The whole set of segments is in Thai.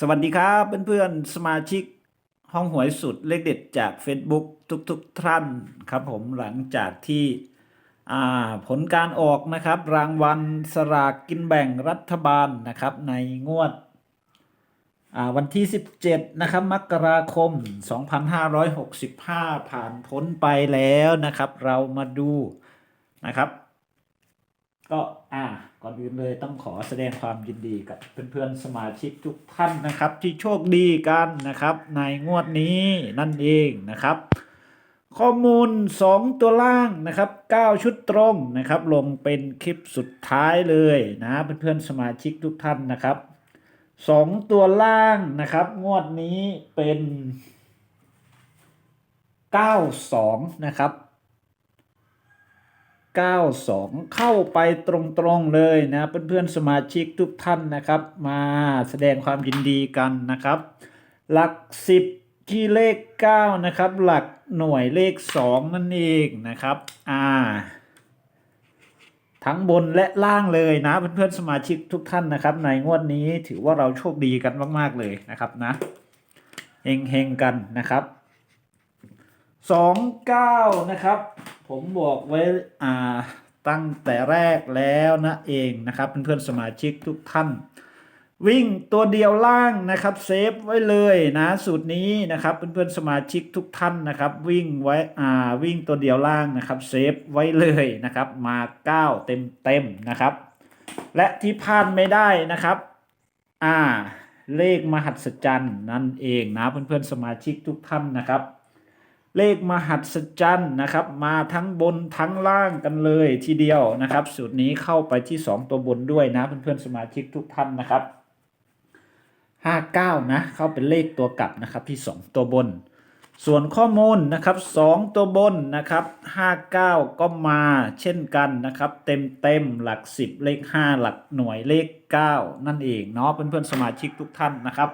สวัสดีครับเพื่อนๆสมาชิกห้องหวยสุดเลขเด็ดจาก Facebook ทุกๆท่านครับผมหลังจากที่ผลการออกนะครับ รางวัลสลากกินแบ่งรัฐบาลนะครับ ในงวดวันที่ 17 นะครับมกราคม 2565 ผ่านพ้นไปแล้วนะครับ เรามาดูนะครับ ก็อ่าก่อนอื่นเลยต้องขอแสดงความยินดีกับเพื่อนๆสมาชิกทุกท่านนะครับ ที่โชคดีกันนะครับ ในงวดนี้นั่นเองนะครับ ข้อมูล 2 ตัวล่างนะครับ 9 ชุดตรงนะครับ ลงเป็นคลิปสุดท้ายเลยนะเพื่อนๆสมาชิกทุกท่านนะครับ 2 ตัวล่างนะครับ งวดนี้เป็น 92 นะครับ 92 เข้าไปตรงๆเลยนะ เพื่อนๆสมาชิกทุกท่านนะครับ มาแสดงความยินดีกันนะครับ หลัก 10 ที่เลข 9 นะครับ หลักหน่วยเลข 2 นั่นเองนะครับอ่าทั้งบนและล่างเลยนะเพื่อนๆสมาชิกทุกท่านนะครับ ในงวดนี้ถือว่าเราโชคดีกันมาก ๆ เลยนะครับนะเฮงๆกันนะครับสองเก้านะครับ ผมบอกไว้อ่าตั้งแต่แรกแล้วนะเองนะครับเพื่อนๆสมาชิกทุกท่าน วิ่งตัวเดียวล่างนะครับเซฟไว้เลยนะสูตรนี้นะครับเพื่อนๆสมาชิกทุกท่านนะครับ วิ่งไว้อ่าวิ่งตัวเดียวล่างนะครับเซฟไว้เลยนะครับมา9เต็มเต็มๆนะครับ และที่พลาดไม่ได้นะครับอ่าเลขมหัศจรรย์นั่นเองนะเพื่อนๆสมาชิกทุกท่านนะครับ เลขมหัศจรรย์นะครับ มาทั้งบนทั้งล่างกันเลยทีเดียวนะครับ สูตรนี้เข้าไปที่ 2 ตัวบนด้วยนะ เพื่อนๆสมาชิกทุกท่านนะครับ 59 นะเข้าเป็นเลขตัวกลับนะครับที่ 2 ตัวบน ส่วนข้อมูลนะครับ 2 ตัวบนนะครับ 59 ก็มาเช่นกันนะครับ เต็มเต็มๆหลัก 10 เลข 5 หลักหน่วยเลข 9 นั่นเองเนาะเพื่อนๆสมาชิกทุกท่านนะครับ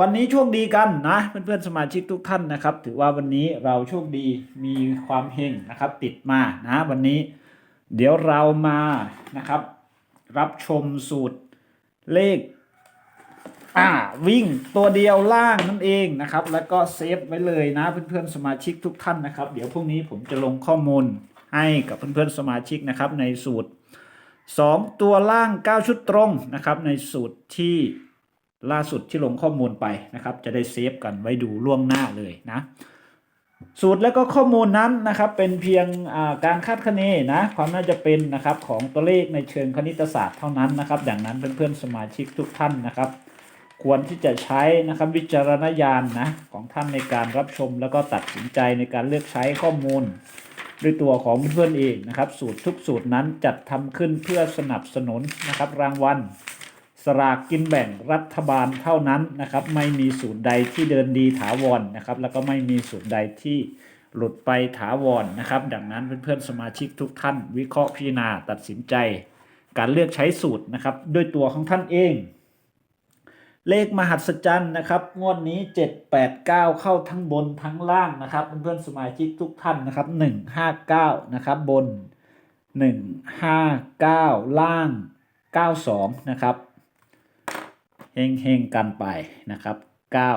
วันนี้โชคดีกันนะเพื่อนๆสมาชิกทุกท่านนะครับ ถือว่าวันนี้เราโชคดีมีความเฮงนะครับ ติดมานะวันนี้ เดี๋ยวเรามานะครับ รับชมสูตรเลขอ่าวิ่งตัวเดียวล่างนั่นเองนะครับ แล้วก็เซฟไว้เลยนะเพื่อนๆสมาชิกทุกท่านนะครับ เดี๋ยวพรุ่งนี้ผมจะลงข้อมูลให้กับเพื่อนๆสมาชิกนะครับในสูตร 2 ตัวล่าง 9 ชุดตรงนะครับในสูตรที่ ล่าสุดที่ลงข้อมูลไปนะครับ จะได้เซฟกันไว้ดูล่วงหน้าเลยนะสูตรแล้วก็ข้อมูลนั้นนะครับ เป็นเพียงการคาดคะเนนะความน่าจะเป็นนะครับของตัวเลขในเชิงคณิตศาสตร์เท่านั้นนะครับ ดังนั้นเพื่อนๆสมาชิกทุกท่านนะครับ ควรที่จะใช้นะครับวิจารณญาณนะของท่านในการรับชม แล้วก็ตัดสินใจในการเลือกใช้ข้อมูลด้วยตัวของเพื่อนๆเองนะครับ สูตรทุกสูตรนั้นจัดทำขึ้นเพื่อสนับสนุนนะครับรางวัล สลากกินแบ่งรัฐบาลเท่านั้นนะครับ ไม่มีสูตรใดที่เดินดีถาวรนะครับ แล้วก็ไม่มีสูตรใดที่หลุดไปถาวรนะครับ ดังนั้นเพื่อนๆสมาชิกทุกท่าน วิเคราะห์พิจารณาตัดสินใจ การเลือกใช้สูตรนะครับ ด้วยตัวของท่านเอง เลขมหัศจรรย์นะครับ งวดนี้ 7 8 9 เข้าทั้งบนทั้งล่างนะครับ เพื่อนๆสมาชิกทุกท่านนะครับ159นะครับบน 159 ล่าง 92นะครับ เฮงๆกันไปนะครับ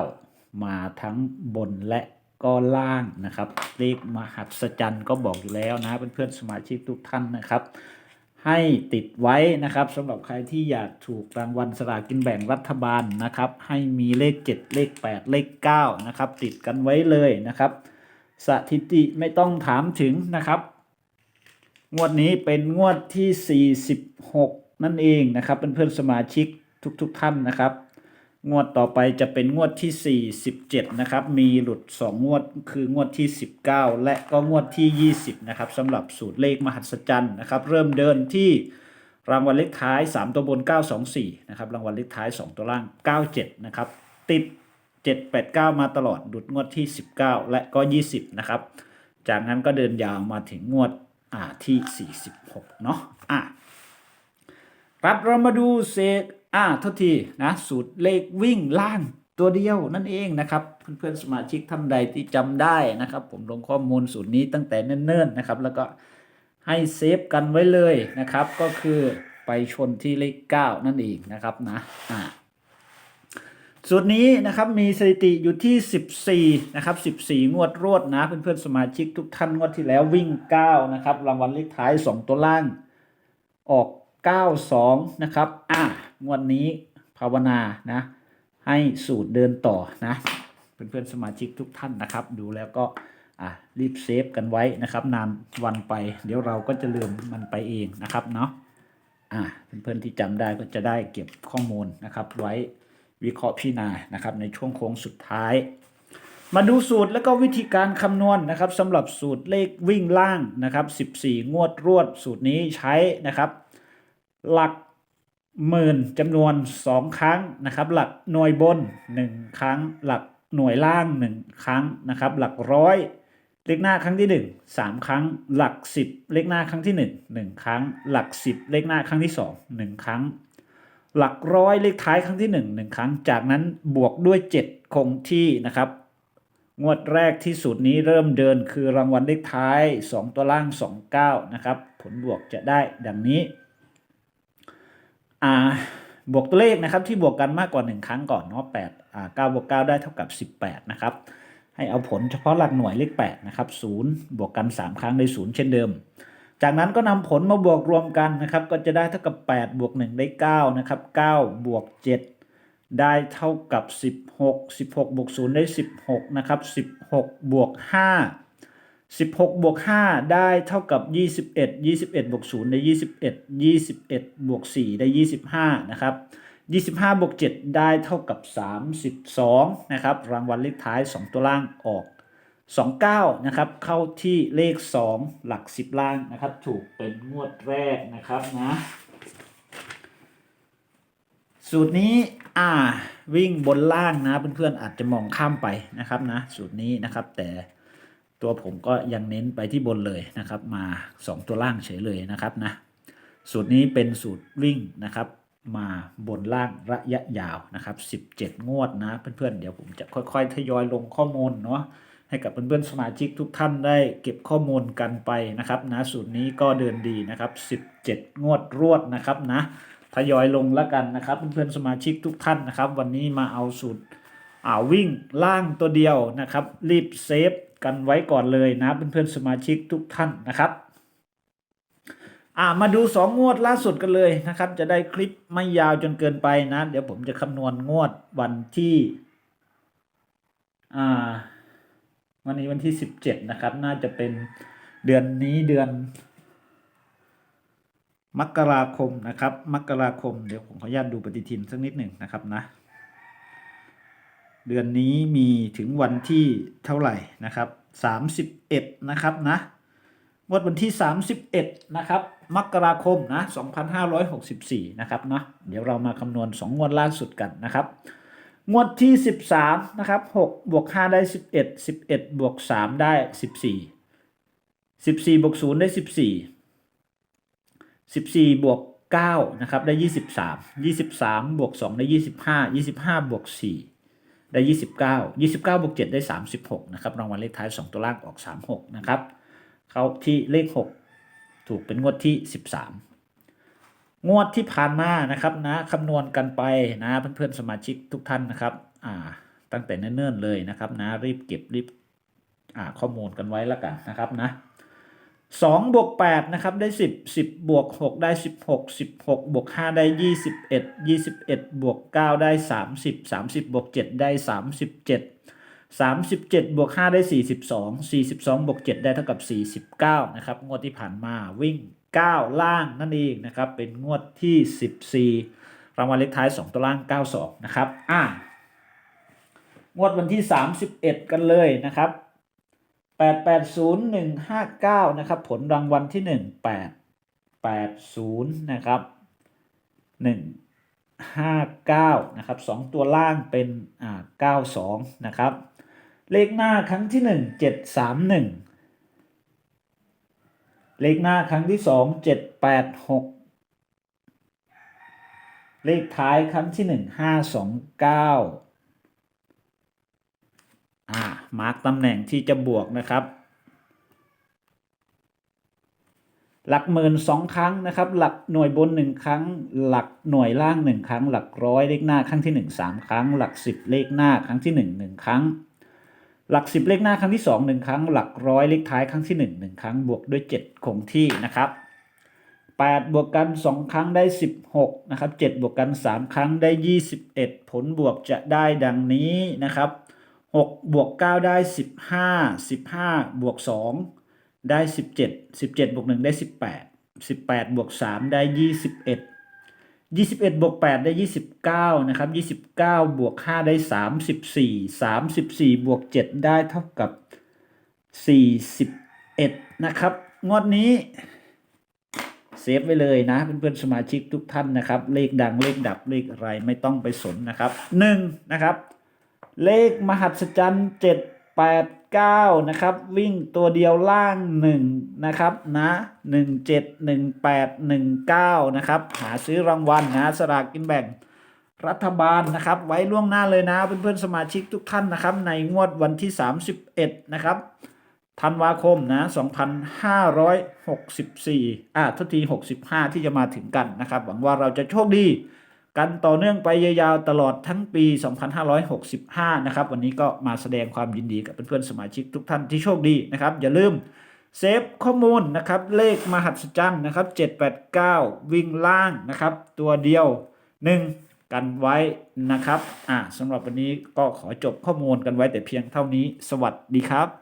9มาทั้งบนและก็ล่างนะครับเลขมหัศจรรย์ก็บอกอยู่แล้วนะเพื่อนๆสมาชิกทุกท่านนะครับ ให้ติดไว้นะครับสำหรับใครที่อยากถูกรางวัลสลากกินแบ่งรัฐบาลนะครับ ให้มีเลข 7 เลข 8 เลข9นะครับติดกันไว้เลยนะครับ สถิติไม่ต้องถามถึงนะครับ งวดนี้เป็นงวดที่ 46 นั่นเองนะครับเพื่อนๆสมาชิก ทุกๆทท่านนะครับ งวดต่อไปจะเป็นงวดที่ 47 นะครับ มีหลุด 2 งวดคืองวดที่ 19 และก็งวดที่ 20 นะครับสำหรับสูตรเลขมหัศจรรย์นะครับ เริ่มเดินที่รางวัลเลขท้าย 3 ตัวบน 924 นะครับ รางวัลเลขท้าย 2 ตัวล่าง 97 นะครับ ติด 789 มาตลอดหลุดงวดที่ 19 และก็ 20 นะครับ จากนั้นก็เดินยาวมาถึงงวดอ่าที่ 46 เนาะอะครับเรามาดูเศษ อ่าทษทีนะสูตรเลขวิ่งล่างตัวเดียวนั่นเองนะครับ เพื่อนๆสมาชิกท่านใดที่จำได้นะครับ ผมลงข้อมูลสูตรนี้ตั้งแต่เนิ่นๆนะครับ แล้วก็ให้เซฟกันไว้เลยนะครับ ก็คือไปชนที่เลข 9 นั่นเองนะครับนะอ่าสูตรนี้นะครับมีสถิติอยู่ที่ 14นะครับ14 งวดรวดนะเพื่อนๆสมาชิกทุกท่านงวดที่แล้ววิ่ง 9 นะครับรางวัลเลขท้าย 2 ตัวล่างออก 92 นะครับอะ งวดนี้ภาวนานะให้สูตรเดินต่อนะเพื่อนๆสมาชิกทุกท่านนะครับ ดูแล้วก็อะรีบเซฟกันไว้นะครับ นานวันไป เดี๋ยวเราก็จะลืมมันไปเองนะครับเนาะอ่าเพื่อนๆที่จำได้ก็จะได้เก็บข้อมูลนะครับ ไว้วิเคราะห์พิจารณานะครับ ในช่วงโค้งสุดท้าย มาดูสูตรแล้วก็วิธีการคำนวณนะครับสำหรับสูตรเลขวิ่งล่างนะครับ 14 งวดรวดสูตรนี้ใช้นะครับ หลัก หมื่นจำนวน 2 ครั้งนะครับ หลักหน่วยบน 1 ครั้ง หลักหน่วยล่าง 1 ครั้งนะครับ หลักร้อยเลขหน้าครั้งที่ 1 3 ครั้ง หลัก 10 เลขหน้าครั้งที่ 1 1 ครั้ง หลัก 10 เลขหน้าครั้งที่ 2 1 ครั้ง หลักร้อยเลขท้ายครั้งที่ 1 1 ครั้ง จากนั้นบวกด้วย 7 คงที่นะครับ งวดแรกที่สูตรนี้เริ่มเดินคือรางวัลเลขท้าย 2 ตัวล่าง 29 นะครับ ผลบวกจะได้ดังนี้ อ่าบวกตัวเลขนะครับที่บวกกันมากกว่า 1 ครั้งก่อนเนาะ8อ่า9บวก9ได้เท่ากับ 18 นะครับ ให้เอาผลเฉพาะหลักหน่วยเลข8นะครับ0บวกกัน 3 ครั้งได้0เช่นเดิม จากนั้นก็นำผลมาบวกรวมกันนะครับ ก็จะได้เท่ากับ 8 บวก 1 ได้9นะครับ9บวก 7 ได้เท่ากับ 16 16บวก0ได้ 16 นะครับ 16 บวก 5 16บวก5ได้เท่ากับ 21 21บวก0ได้ 21 21บวก4ได้ 25 นะครับ 25บวก7ได้เท่ากับ 32 นะครับ รางวัลเลขท้าย 2 ตัวล่างออก 29 นะครับ เข้าที่เลข 2 หลัก 10 ล่างนะครับ ถูกเป็นงวดแรกนะครับนะสูตรนี้อ่าวิ่งบนล่างนะเพื่อนๆอาจจะมองข้ามไปนะครับนะสูตรนี้นะครับแต่ ตัวผมก็ยังเน้นไปที่บนเลยนะครับ มา 2 ตัวล่างเฉยเลยนะครับนะสูตรนี้เป็นสูตรวิ่งนะครับ มาบนล่างระยะยาวนะครับ 17 งวดนะเพื่อนๆเดี๋ยวผมจะค่อยๆทยอยลงข้อมูลเนาะให้กับเพื่อนๆสมาชิกทุกท่านได้เก็บข้อมูลกันไปนะครับนะสูตรนี้ก็เดินดีนะครับ 17 งวดรวดนะครับนะทยอยลงแล้วกันนะครับ เพื่อนๆสมาชิกทุกท่านนะครับ วันนี้มาเอาสูตรอ่าวิ่งล่างตัวเดียวนะครับ รีบเซฟ กันไว้ก่อนเลยนะเพื่อนๆสมาชิกทุกท่านนะครับอ่ามาดูสองงวดล่าสุดกันเลยนะครับ จะได้คลิปไม่ยาวจนเกินไปนะ เดี๋ยวผมจะคำนวณงวดวันที่อ่าวันนี้วันที่สิบเจ็ดนะครับ น่าจะเป็นเดือนนี้เดือน มกราคมนะครับ มกราคม เดี๋ยวผมขออนุญาตดูปฏิทินสักนิดหนึ่งนะครับนะ เดือนนี้มีถึงวันที่เท่าไหร่นะครับสามสิบเอ็ดนะครับนะงวดวันที่ 31 นะครับมกราคมนะ2564 นะครับนะเดี๋ยวเรามาคำนวณ 2 งวดล่าสุดกันนะครับ งวดที่ 13 นะครับ6บวก5ได้ 11 11บวก3ได้ 14 14บวก0ได้ 14 14บวก9นะครับได้ 23 23บวก2ได้ 25 25บวก4 ได้ 29 29บวก7ได้ 36 นะครับ รางวัลเลขท้าย 2 ตัวล่างออก 36 นะครับ เขาที่เลข 6 ถูกเป็นงวดที่ 13 งวดที่ผ่านมานะครับนะคำนวณกันไปนะเพื่อนๆสมาชิกทุกท่านนะครับอ่าตั้งแต่เนิ่นๆเลยนะครับนะรีบเก็บรีบอ่าข้อมูลกันไว้แล้วกันนะครับนะ 2บวก8นะครับได้ 10 10บวก6ได้ 16 16บวก5ได้ 21 21บวก9ได้ 30 30บวก7ได้ 37 37บวก5ได้ 42 42บวก7ได้เท่ากับ 49นะครับงวดที่ผ่านมาวิ่ง 9 ล่างนั่นเองนะครับเป็นงวดที่ 14 รางวัลเลขท้าย 2 ตัวล่าง 92 นะครับอ่างวดวันที่ 31 กันเลยนะครับ 880159 นะครับ ผลรางวัลที่ 1 880 นะครับ 159 นะครับ 2 ตัวล่างเป็นอ่า92 นะครับ เลขหน้าครั้งที่หนึ่งเจ็ดสามหนึ่งเลขหน้าครั้งที่สองเจ็ดแปดหกเลขท้ายครั้งที่หนึ่งห้าสองเก้า มาร์กตำแหน่งที่จะบวกนะครับ หลักหมื่นสองครั้งนะครับ หลักหน่วยบนหนึ่งครั้ง หลักหน่วยล่างหนึ่งครั้ง หลักร้อยเลขหน้าครั้งที่หนึ่งสามครั้ง หลักสิบเลขหน้าครั้งที่หนึ่งหนึ่งครั้ง หลักสิบเลขหน้าครั้งที่สองหนึ่งครั้ง หลักร้อยเลขท้ายครั้งที่หนึ่งหนึ่งครั้ง บวกด้วยเจ็ดคงที่นะครับแปดบวกกันสองครั้งได้สิบหกนะครับเจ็ดบวกกันสามครั้งได้ยี่สิบเอ็ดผลบวกจะได้ดังนี้นะครับ หกบวกเก้าได้สิบห้าสิบห้าบวกสองได้สิบเจ็ดสิบเจ็ดบวกหนึ่งได้สิบแปดสิบแปดบวกสามได้ยี่สิบเอ็ดยี่สิบเอ็ดบวกแปดได้ยี่สิบเก้านะครับยี่สิบเก้าบวกห้าได้สามสิบสี่สามสิบสี่บวกเจ็ดได้เท่ากับสี่สิบเอ็ดนะครับ งวดนี้เซฟไว้เลยนะเพื่อนๆสมาชิกทุกท่านนะครับ เลขดังเลขดับเลขอะไรไม่ต้องไปสนนะครับหนึ่งนะครับ เลขมหัศจรรย์เจ็ดแปดเก้านะครับ วิ่งตัวเดียวล่างหนึ่งนะครับนะหนึ่งเจ็ดหนึ่งแปดหนึ่งเก้านะครับ หาซื้อรางวัลนะสลากกินแบ่งรัฐบาลนะครับ ไว้ล่วงหน้าเลยนะเพื่อนๆสมาชิกทุกท่านนะครับ ในงวดวันที่ 31 นะครับธันวาคมนะ2564 อ่าทุกที 65 ที่จะมาถึงกันนะครับ หวังว่าเราจะโชคดี กันต่อเนื่องไปยาวๆตลอดทั้งปี 2565 นะครับ วันนี้ก็มาแสดงความยินดีกับเพื่อนๆสมาชิกทุกท่านที่โชคดีนะครับ อย่าลืมเซฟข้อมูลนะครับ เลขมหัศจรรย์นะครับ 789 วิ่งล่างนะครับ ตัวเดียว 1 กันไว้นะครับ อ่าสำหรับวันนี้ก็ขอจบข้อมูลกันไว้แต่เพียงเท่านี้ สวัสดีครับ